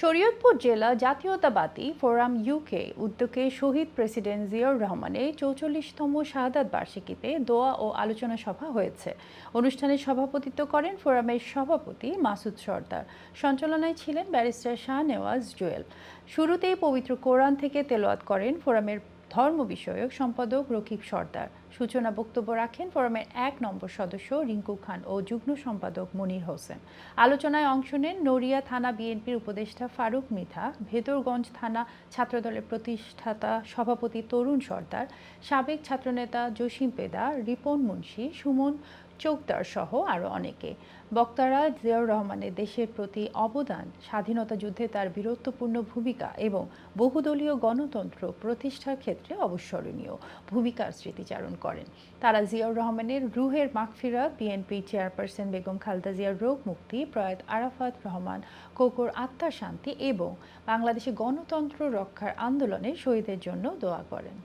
শরীয়তপুর জেলা জাতীয়তাবাদী forum UK উদ্যোগে শহীদ প্রেসিডেন্ট জিয়র রহমানের চৌচল্লিশতম শাহাদাত বার্ষিকীতে দোয়া ও আলোচনা সভা হয়েছে। অনুষ্ঠানে সভাপতিত্ব করেন ফোরামের সভাপতি মাসুদ সর্দার। সঞ্চালনায় ছিলেন ব্যারিস্টার শাহ নেওয়াজ জুয়েল। শুরুতেই পবিত্র কোরআন থেকে তেলোয়াত করেন ফোরামের ধর্ম বিষয়ক সম্পাদক রকিব সর্দার। সূচনা বক্তব্য রাখেন ফোরামের এক নম্বর সদস্য রিঙ্কু খান ও যুগ্ম সম্পাদক মনির হোসেন। আলোচনায় অংশ নেন নড়িয়া থানা বিএনপির উপদেষ্টা ফারুক মিথা ভেতরগঞ্জ থানা ছাত্রদলের প্রতিষ্ঠাতা সভাপতি তরুণ সর্দার, সাবেক ছাত্রনেতা জসিম পেদা, রিপন মুন্সি, সুমন চৌকদার সহ আরও অনেকে। বক্তারা জিয়াউর রহমানের দেশের প্রতি অবদান, স্বাধীনতা যুদ্ধে তার বীরত্বপূর্ণ ভূমিকা এবং বহুদলীয় গণতন্ত্র প্রতিষ্ঠার ক্ষেত্রে অবস্মরণীয় ভূমিকার স্মৃতিচারণ করেন। তারা জিয়াউর রহমানের রুহের মাগফিরাত, বিএনপি চেয়ারপারসন বেগম খালেদা জিয়ার রোগ মুক্তি, প্রয়াত আরাফাত রহমান, কোকোর আত্মার শান্তি এবং বাংলাদেশে গণতন্ত্র রক্ষার আন্দোলনে শহীদের জন্য দোয়া করেন।